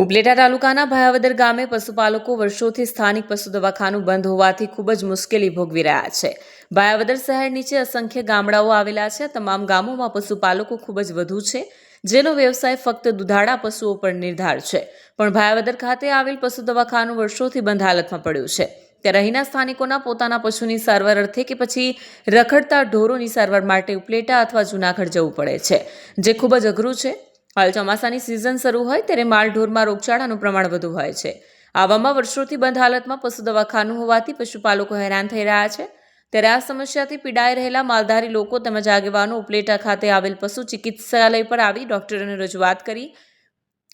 ઉપલેટા તાલુકાના ભાયાવદર ગામે પશુપાલકો વર્ષોથી સ્થાનિક પશુ દવાખાનું બંધ હોવાથી ખૂબ જ મુશ્કેલી ભોગવી રહ્યા છે. ભાયાવદર શહેર નીચે અસંખ્ય ગામડાઓ આવેલા છે. તમામ ગામોમાં પશુપાલકો ખૂબ જ વધુ છે, જેનો વ્યવસાય ફક્ત દુધાળા પશુઓ પર નિર્ધાર છે. પણ ભાયાવદર ખાતે આવેલ પશુ દવાખાનું વર્ષોથી બંધ હાલતમાં પડ્યું છે. ત્યારે અહીંના સ્થાનિકોના પોતાના પશુની સારવાર અર્થે કે પછી રખડતા ઢોરોની સારવાર માટે ઉપલેટા અથવા જૂનાગઢ જવું પડે છે, જે ખૂબ જ અઘરું છે. હાલ ચોમાસાની સિઝન શરૂ હોય ત્યારે માલઢોરમાં રોગચાળાનું પ્રમાણ વધુ હોય છે. આવામાં વર્ષોથી બંધ હાલતમાં પશુ દવાખાનું હોવાથી પશુપાલકો હેરાન થઈ રહ્યા છે. ત્યારે આ સમસ્યાથી પીડાઈ રહેલા માલધારી લોકો તેમજ આગેવાનો ઉપલેટા ખાતે આવેલ પશુ ચિકિત્સાલય પર આવી ડોક્ટરોને રજૂઆત કરી.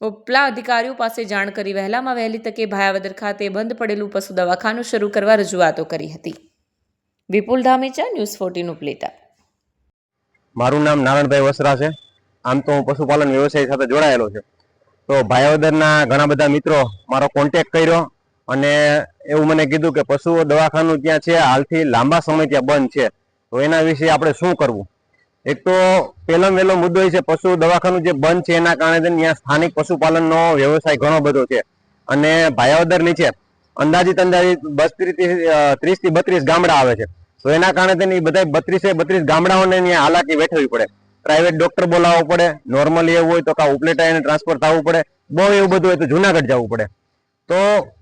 ઉપલા અધિકારીઓ પાસે જાણ કરી વહેલામાં વહેલી તકે ભાયાવદર ખાતે બંધ પડેલું પશુ દવાખાનું શરૂ કરવા રજૂઆતો કરી હતી. Vipul Dhamecha, news fourteen Upleta. મારું નામ નારાયણભાઈ વસરા છે. આમ તો હું પશુપાલન વ્યવસાય સાથે જોડાયેલો છે. તો ભાયાવદરના ઘણા બધા મિત્રો મારો કોન્ટેક કર્યો અને એવું મને કીધું કે પશુઓ દવાખાનું ત્યાં છે, હાલથી લાંબા સમય ત્યાં બંધ છે. તો એના વિશે આપણે શું કરવું? એક તો પહેલો વહેલો મુદ્દો એ છે, પશુ દવાખાનું જે બંધ છે, એના કારણે ત્યાં સ્થાનિક પશુપાલનનો વ્યવસાય ઘણો બધો છે. અને ભાયાવદર નીચે અંદાજિત અંદાજિત બસ ત્રીસથી બત્રીસ ગામડા આવે છે. તો એના કારણે તેની બધા બત્રીસે બત્રીસ ગામડાઓને ત્યાં હાલાકી વેઠવી પડે. પ્રાઇવેટ ડોક્ટર બોલાવવો પડે. નોર્મલી એવું હોય તો કા ઉપલેટા એને ટ્રાન્સફર થવું પડે. બહુ એવું બધું હોય તો જુનાગઢ જવું પડે. તો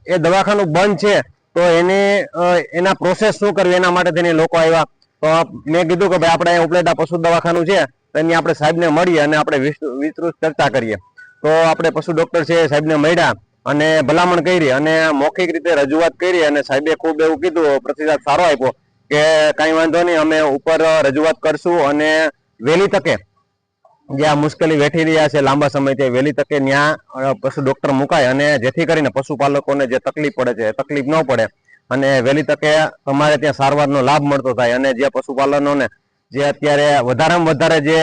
એ દવાખાનું બંધ છે, તો એને એના પ્રોસેસ શું કરવી? એના માટે થઈને લોકો આવ્યા. તો મેં કીધું કે ભાઈ આપણે ઉપલેટા પશુ દવાખાનું છે, તો એની આપણે સાહેબને મળીએ અને આપણે વિસ્તૃ- વિસ્તૃત ચર્ચા કરીએ. તો આપણે પશુ ડોક્ટર છે સાહેબને મળ્યા અને ભલામણ કરી અને મૌખિક રીતે રજૂઆત કરી અને સાહેબે ખૂબ એવું કીધું, પ્રતિસાદ સારો આપ્યો કે કાંઈ વાંધો નહીં, અમે ઉપર રજૂઆત કરશું અને વહેલી તકે. જે આ મુશ્કેલી વેઠી રહ્યા છે લાંબા સમયથી વહેલી તકે ત્યાં પશુ ડોક્ટર મુકાય અને જેથી કરીને પશુપાલકોને જે તકલીફ પડે છે તકલીફ ન પડે. અને વહેલી તકે તમારે ત્યાં સારવારનો લાભ મળતો થાય અને જે પશુપાલનોને જે અત્યારે વધારેમાં વધારે જે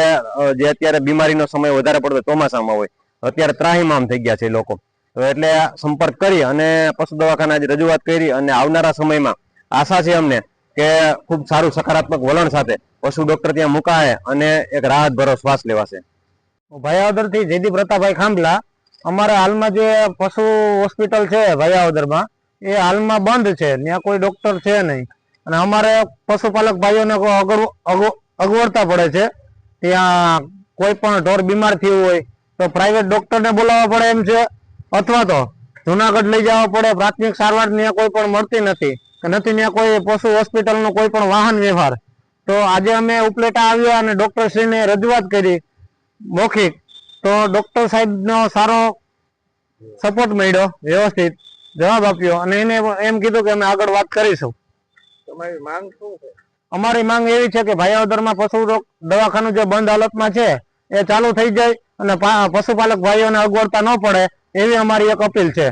જે અત્યારે બીમારીનો સમય વધારે પડતો ચોમાસામાં હોય, અત્યારે ત્રાહીમામ થઈ ગયા છે લોકો. એટલે સંપર્ક કરી અને પશુ દવાખાના રજૂઆત કરી અને આવનારા સમયમાં આશા છે અમને કે ખૂબ સારું સકારાત્મક વલણ સાથે પશુ ડોક્ટર ત્યાં મુકાય અને એક રાહત ભરો શ્વાસ લેવાશે. ભાયાવદરથી જયદીપ પ્રતાપભાઈ ખાંભલા, અમારે હાલમાં જે પશુ હોસ્પિટલ છે ભાયાવદરમાં, એ હાલમાં બંધ છે, ત્યાં કોઈ ડોક્ટર છે નહીં. અને અમારે પશુપાલક ભાઈઓને અગવ- અગવ- અગવડતા પડે છે. ત્યાં કોઈ પણ ઢોર બીમાર થયું હોય તો પ્રાઇવેટ ડોક્ટરને બોલાવવા પડે એમ છે. અથવા તો જુનાગઢ લઈ જવા પડે, પ્રાથમિક સારવાર ત્યાં કોઈ પણ મળતી નથી. નથી ત્યાં કોઈ પશુ હોસ્પિટલનો કોઈ પણ વાહન વ્યવહાર. તો આજે અમે ઉપલેટા આવ્યા અને ડોક્ટર શ્રીને રજૂઆત કરી મૌખિક તો ડૉક્ટર સાહેબનો સારો સપોર્ટ મળ્યો વ્યવસ્થિત જવાબ આપ્યો અને એને એમ કીધું કે અમે આગળ વાત કરીશું. તમારી માંગ શું છે? અમારી માંગ એવી છે કે ભાઈઓદરમાં પશુ રોગ દવાખાનું જે બંધ હાલતમાં છે એ ચાલુ થઈ જાય અને પશુપાલક ભાઈઓને અગવડતા ન પડે એવી અમારી એક અપીલ છે.